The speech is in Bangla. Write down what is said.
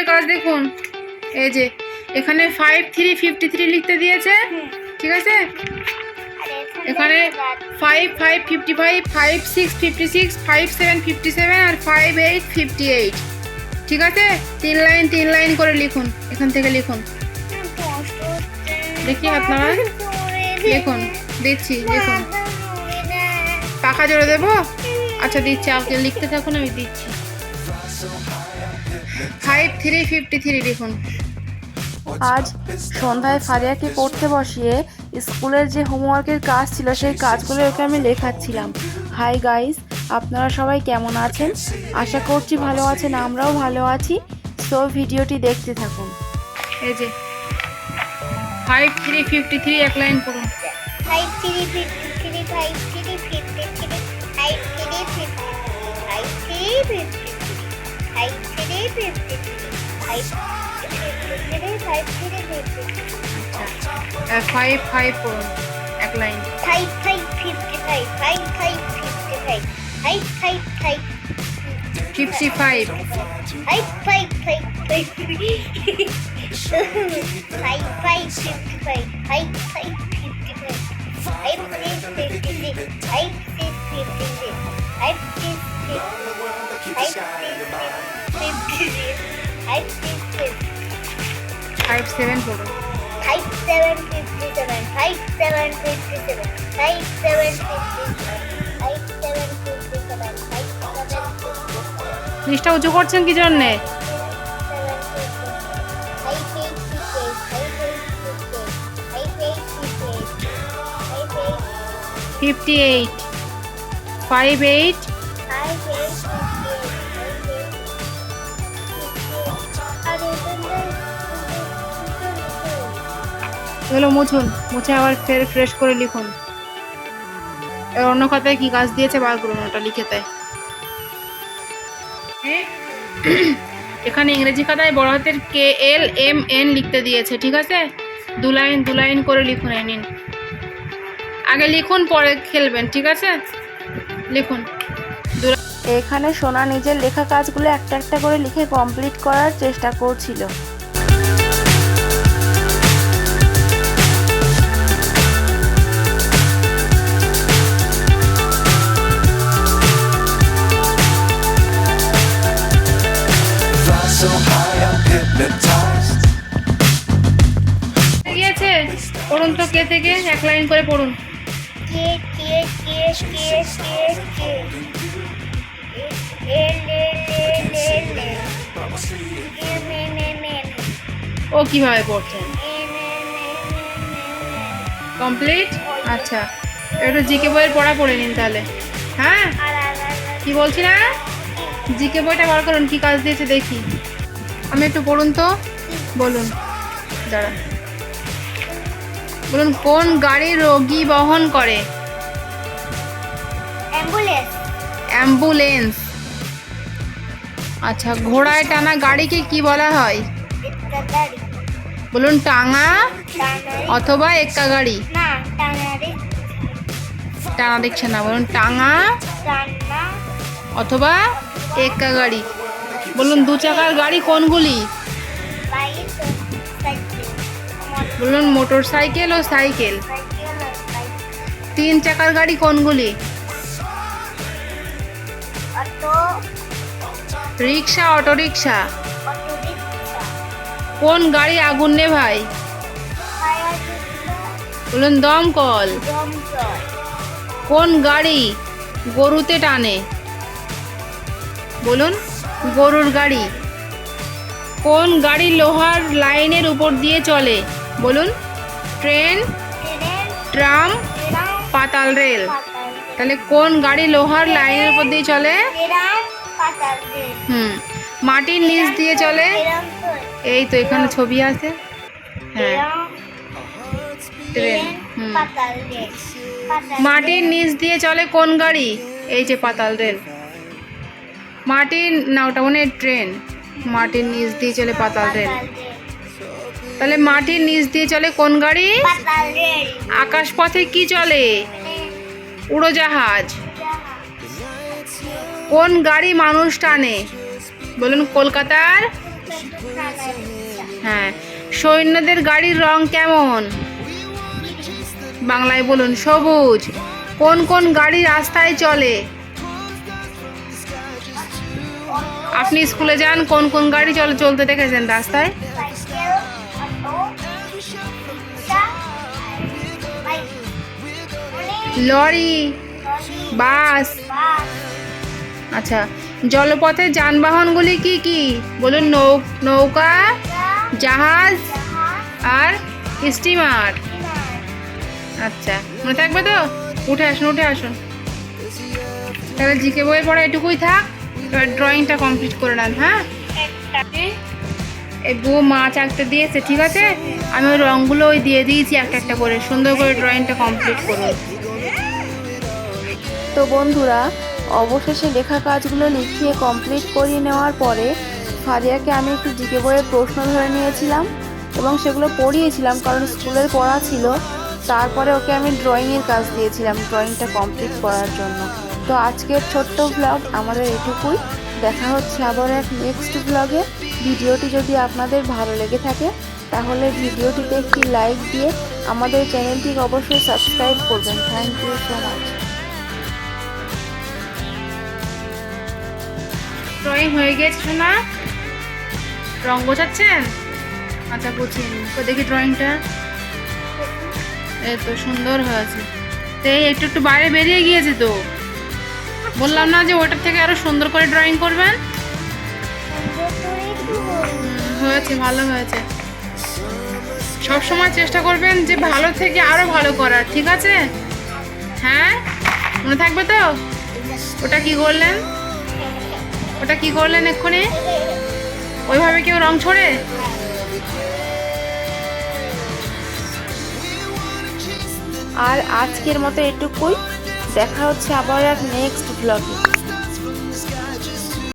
হোমওয়ার্কের কাজ দেখুন। এই যে, এখানে ফাইভ থ্রি ফিফটি থ্রি লিখতে দিয়েছে। ঠিক আছে? এখানে five five fifty five five six fifty six five seven fifty seven আর ফাইভ এইট ফিফটি এইট ঠিক আছে? তিন লাইন তিন লাইন করে লিখুন, এখান থেকে লিখুন। দেখি আপনারা। লিখুন, দিচ্ছি, লিখুন। পাখা জোরে দেবো? আচ্ছা দিচ্ছি আপনি লিখতে থাকুন, আমি দিচ্ছি। ফাইভ থ্রি ফিফটি থ্রি লিখুন আজ সন্ধ্যায় ফারিয়াকে পড়তে বসিয়ে স্কুলের যে হোমওয়ার্কের কাজ ছিল সেই কাজগুলো ওকে আমি লেখাচ্ছিলাম। হাই গাইস আপনারা সবাই কেমন আছেন? আশা করছি ভালো আছেন আমরাও ভালো আছি। সো ভিডিওটি দেখতে থাকুন। এই যে ফাইভ থ্রি ফিফটি থ্রি এক লাইন করুন five three fifty three five three five three five three fifty five five করুন এক line five five fifty five five five fifty five five five five fifty five five five five five five five fifty five five five fifty five five six fifty five seven করুন five seven fifty seven five seven fifty seven five seven fifty seven five seven fifty seven five seven লিস্টটা উঁচু করছেন কি জন্যে? ফিফটি এইট ফাইভ এইট এগুলো মুছুন, মুছে আবার ফের ফ্রেশ করে লিখুন। এবার অন্য খাতায় কি কাজ দিয়েছে বার করুন ওটা লিখে দেয় এখানে ইংরেজি খাতায় বড় হাতের কে এল এম এন লিখতে দিয়েছে, ঠিক আছে? দু লাইন দু লাইন করে লিখুন নিন। আগে লিখুন, পরে খেলবেন, ঠিক আছে? লিখুন। এখানে সোনা নিজের লেখা কাজগুলো একটা একটা করে লিখে কমপ্লিট করার চেষ্টা করছিল। পড়ুন কে থেকে? এক লাইন করে পড়ুন। কে কে কে কে কে কে এ লে লে লে লে। মে মে মে ও কীভাবে পড়ছেন? কমপ্লিট? আচ্ছা। একটু জিকে বইয়ের পড়া পড়ে নিন তাহলে। হ্যাঁ? কি বলছি না? জিকে বইটা বার করুন কি কাজ দিয়েছে দেখি। আমি একটু পড়ুন তো? বলুন। দাঁড়া বলুন কোন গাড়ি রোগী বহন করে? অ্যাম্বুলেন্স। অ্যাম্বুলেন্স। আচ্ছা ঘোড়ায় টানা গাড়িকে কি বলা হয়? বলুন টাঙা অথবা এক্কা গাড়ি? টানা দেখছে না বলুন টাঙা অথবা এক্কা গাড়ি। বলুন দু চাকার গাড়ি কোনগুলি? বলুন মোটর সাইকেল ও সাইকেল? তিন চাকার গাড়ি কোনগুলি? রিক্সা অটো রিক্সা কোন গাড়ি আগুন ফায়ার রিক্সা বলুন, দমকল? কোন গাড়ি গরুতে টানে? বলুন, গরুর গাড়ি। কোন গাড়ি লোহার লাইনের উপর দিয়ে চলে? বলুন। ট্রেন ট্রাম পাতাল রেল। তাহলে কোন গাড়ি লোহার লাইনের উপর দিয়ে চলে? হুম। মাটির নিচ দিয়ে চলে? এই তো এখানে ছবি আছে। হ্যাঁ। ট্রেন হুম। মাটির নিচ দিয়ে চলে কোন গাড়ি? এই যে পাতাল রেল। মাটির না ওটা মনে ট্রেন। মাটির নিচ দিয়ে চলে পাতাল রেল। তাহলে মাটির নিচ দিয়ে চলে কোন গাড়ি? আকাশ পথে কি চলে? উড়োজাহাজ। কোন গাড়ি মানুষ টানে? বলুন কলকাতার? হ্যাঁ সৈন্যদের গাড়ির রং কেমন? বাংলায় বলুন সবুজ। কোন কোন গাড়ি রাস্তায় চলে? আপনি স্কুলে যান, কোন কোন গাড়ি চলে, চলতে দেখেছেন রাস্তায়? Lorry, bus. আচ্ছা জলপথে যানবাহনগুলি কি কি? বলুন, নৌ নৌকা, জাহাজ জাহাজ আর স্টিমার। আচ্ছা মনে থাকবে তো? উঠে আসুন উঠে আসুন। তাহলে জিকে বইয়ের পড়া এটুকুই থাক। এবার ড্রয়িংটা কমপ্লিট করে নেন হ্যাঁ? এই বউ মাছ আঁকতে দিয়েছে, ঠিক আছে? আমি ওই রঙগুলো ওই দিয়ে দিয়েছি, একটা একটা করে। সুন্দর করে ড্রয়িংটা কমপ্লিট করুন। তো বন্ধুরা, অবশেষে লেখা কাজগুলো লিখিয়ে কমপ্লিট করিয়ে নেওয়ার পরে ফারিয়াকে আমি একটু জিকে বইয়ের প্রশ্ন ধরে নিয়েছিলাম এবং সেগুলো পড়িয়েছিলাম কারণ স্কুলের পড়া ছিল। তারপরে ওকে আমি ড্রয়িংয়ের কাজ দিয়েছিলাম ড্রয়িংটা কমপ্লিট করার জন্য। তো আজকের ছোট্ট ব্লগ আমাদের এটুকুই। দেখা হচ্ছে আবার এক নেক্সট ব্লগে ভিডিওটি যদি আপনাদের ভালো লেগে থাকে, তাহলে ভিডিওটিতে একটি লাইক দিয়ে আমাদের চ্যানেলটিকে অবশ্যই সাবস্ক্রাইব করবেন। Thank you so much drawing হয়ে গেছে না? রং বোঝাচ্ছেন আচ্ছা নিন। তো দেখি ড্রয়িংটা। এই তো সুন্দর হয়েছে। তো এই একটু একটু বাইরে বেরিয়ে গিয়েছে তো। বললাম না যে ওটার থেকে আরও সুন্দর করে ড্রয়িং করবেন? হয়েছে, ভালো হয়েছে। সব সময় চেষ্টা করবেন যে ভালো থেকে আরও ভালো করার, ঠিক আছে? হ্যাঁ? মনে থাকবে তো? ওটা কি করলেন? ওটা কি করলেন এক্ষুনি? ওইভাবে কেউ রং ছড়ে? আর আজকের মতো এটুকুই। দেখা হচ্ছে আবার আর নেক্সট ব্লগে